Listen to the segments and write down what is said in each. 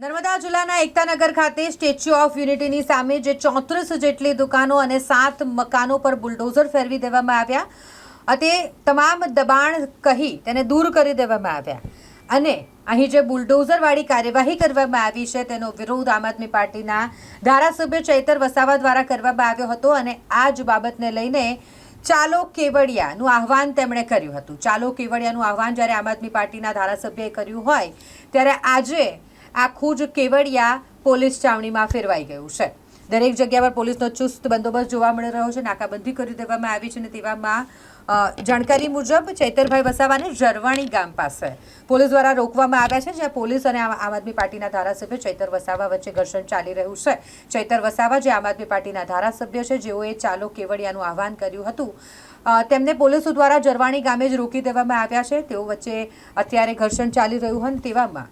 નર્મદા જિલ્લાના એકતાનગર ખાતે statue of યુનિટીની સામે જે ચોત્રીસ જેટલી દુકાનો અને સાત મકાનો પર બુલડોઝર ફેરવી દેવામાં આવ્યા અને તમામ દબાણ કહી તેને દૂર કરી દેવામાં આવ્યા. અને અહીં જે બુલડોઝરવાળી કાર્યવાહી કરવામાં આવી છે, તેનો વિરોધ આમ આદમી પાર્ટીના ધારાસભ્ય ચૈતર વસાવા દ્વારા કરવામાં આવ્યો હતો અને આ જ બાબતને લઈને ચાલો કેવડિયાનું આહવાન તેમણે કર્યું હતું. ચાલો કેવડિયાનું આહવાન જ્યારે આમ આદમી પાર્ટીના ધારાસભ્યએ કર્યું હોય, ત્યારે આજે આખું જ કેવડિયા પોલીસ ચાવણીમાં ફેરવાઈ ગયું છે. દરેક જગ્યા પર પોલીસનો ચુસ્ત બંદોબસ્ત જોવા મળી રહ્યો છે. નાકાબંધી કરી દેવામાં આવી છે અને તેવામાં જાણકારી મુજબ ચૈતરભાઈ વસાવાને જરવાણી ગામ પાસે પોલીસ દ્વારા રોકવામાં આવ્યા છે, જ્યાં પોલીસ અને આમ આદમી પાર્ટીના ધારાસભ્ય ચૈતર વસાવા વચ્ચે ઘર્ષણ ચાલી રહ્યું છે. ચૈતર વસાવા જે આમ આદમી પાર્ટીના ધારાસભ્ય છે, જેઓએ ચાલો કેવડિયાનું આહવાન કર્યું હતું તેમને પોલીસો દ્વારા જરવાણી ગામે જ રોકી દેવામાં આવ્યા છે. તેઓ વચ્ચે અત્યારે ઘર્ષણ ચાલી રહ્યું હોય ને તેવામાં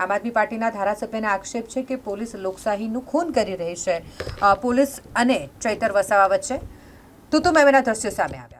આમ આદમી પાર્ટીના ધારાસભ્યના આક્ષેપ છે કે પોલીસ લોકશાહીનું ખૂન કરી રહી છે. પોલીસ અને ચૈતર વસાવા વચ્ચે. તુતુ મેમેના દ્રશ્યો સામે આવ્યા.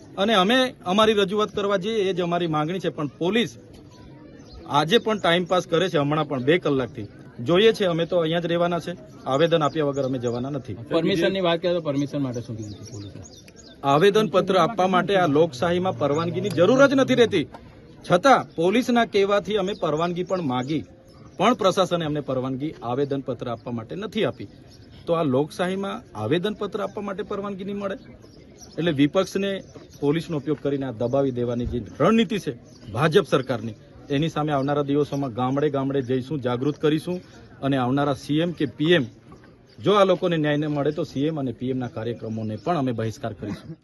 અને અમે અમારી રજૂઆત કરવા જઈએ એ જ અમારી માંગણી છે પણ પોલીસ આજે પણ ટાઈમ પાસ કરે છે હમણાં પણ બે કલાકથી. જોઈએ છે અમે તો અહીંયા જ રહેવાના છે. આવેદન આપ્યા વગર અમે જવાના નથી. પરમિશનની વાત કરીએ તો પરમિશન માટે શું કીધું આવેદન પત્ર આપવા માટે આ લોકશાહીમાં પરવાનગીની જરૂર જ નથી રહેતી. છતાં પોલીસના કહેવાથી અમે પરવાનગી પણ માગી પણ પ્રશાસને અમને પરવાનગી આવેદન પત્ર આપવા માટે નથી આપી. તો આ લોકશાહીમાં આવેદન પત્ર આપવા માટે પરવાનગી નહીં મળે? એટલે વિપક્ષને પોલીસનો ઉપયોગ કરીને આ દબાવી દેવાની જે રણનીતિ છે ભાજપ સરકારની, એની સામે આવનારા દિવસોમાં ગામડે ગામડે જઈશું, જાગૃત કરીશું અને આવનારા સીએમ કે પીએમ, જો આ લોકોને ન્યાય ન મળે તો સીએમ અને પીએમના કાર્યક્રમોને પણ અમે બહિષ્કાર કરીશું.